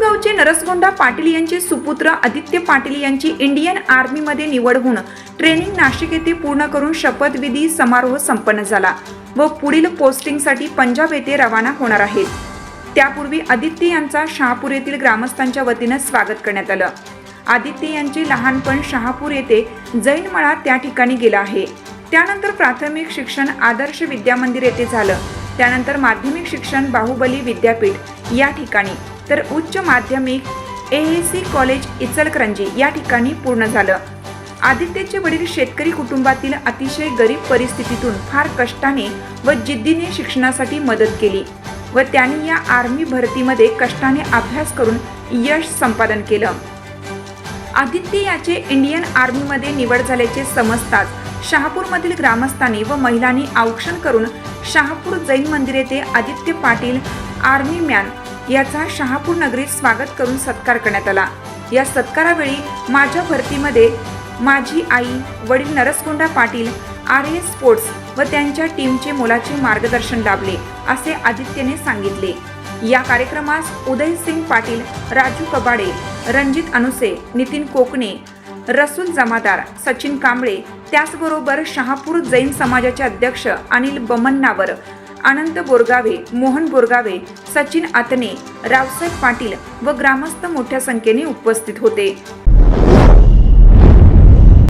शहापूर नरसगोंडा पाटील यांचे सुपुत्र आदित्य पाटील यांची इंडियन आर्मीमध्ये निवड होऊन ट्रेनिंग नाशिक येथे पूर्ण करून शपथविधी समारोह संपन्न झाला व पुढील पोस्टिंगसाठी पंजाब येथे रवाना होणार आहेत. त्यापूर्वी आदित्य यांचा शहापूर येथील ग्रामस्थांच्या वतीनं स्वागत करण्यात आलं. आदित्य यांचे लहानपण शहापूर येथे जैनमळा त्या ठिकाणी गेलं आहे. त्यानंतर प्राथमिक शिक्षण आदर्श विद्यामंदिर येथे झालं. त्यानंतर माध्यमिक शिक्षण बाहुबली विद्यापीठ या ठिकाणी. तर उच्च माध्यमिक ए सी कॉलेज इचलकरंजी या ठिकाणी पूर्ण झालं. आदित्यचे वडील शेतकरी कुटुंबातील अतिशय गरीब परिस्थितीतून फार कष्टाने व जिद्दीने शिक्षणासाठी मदत केली व त्यांनी या आर्मी भरतीमध्ये कष्टाने अभ्यास करून यश संपादन केलं. आदित्य याचे इंडियन आर्मीमध्ये निवड झाल्याचे समजताच शहापूरमधील ग्रामस्थांनी व महिलांनी औक्षण करून शहापूर जैन मंदिर येथे आदित्य पाटील आर्मी मॅन याचा शहापूर नगरीत स्वागत करून सत्कार करण्यात आला. या सत्कारावेळी माझ्या भरतीमध्ये माझी आई वडील Naraskonda Patil R A sports व त्यांच्या टीमचे मोलाचे मार्गदर्शन लाभले असे आदित्यने सांगितले. या कार्यक्रमास उदय सिंग पाटील राजू कबाडे रणजित अनुसे नितीन कोकणे रसूल जमादार सचिन कांबळे त्याचबरोबर शहापूर जैन समाजाचे अध्यक्ष अनिल बमन्नावर अनंत बोरगावे मोहन बोरगावे सचिन आतने रावसाहेब पाटील व ग्रामस्थ मोठ्या संख्येने उपस्थित होते.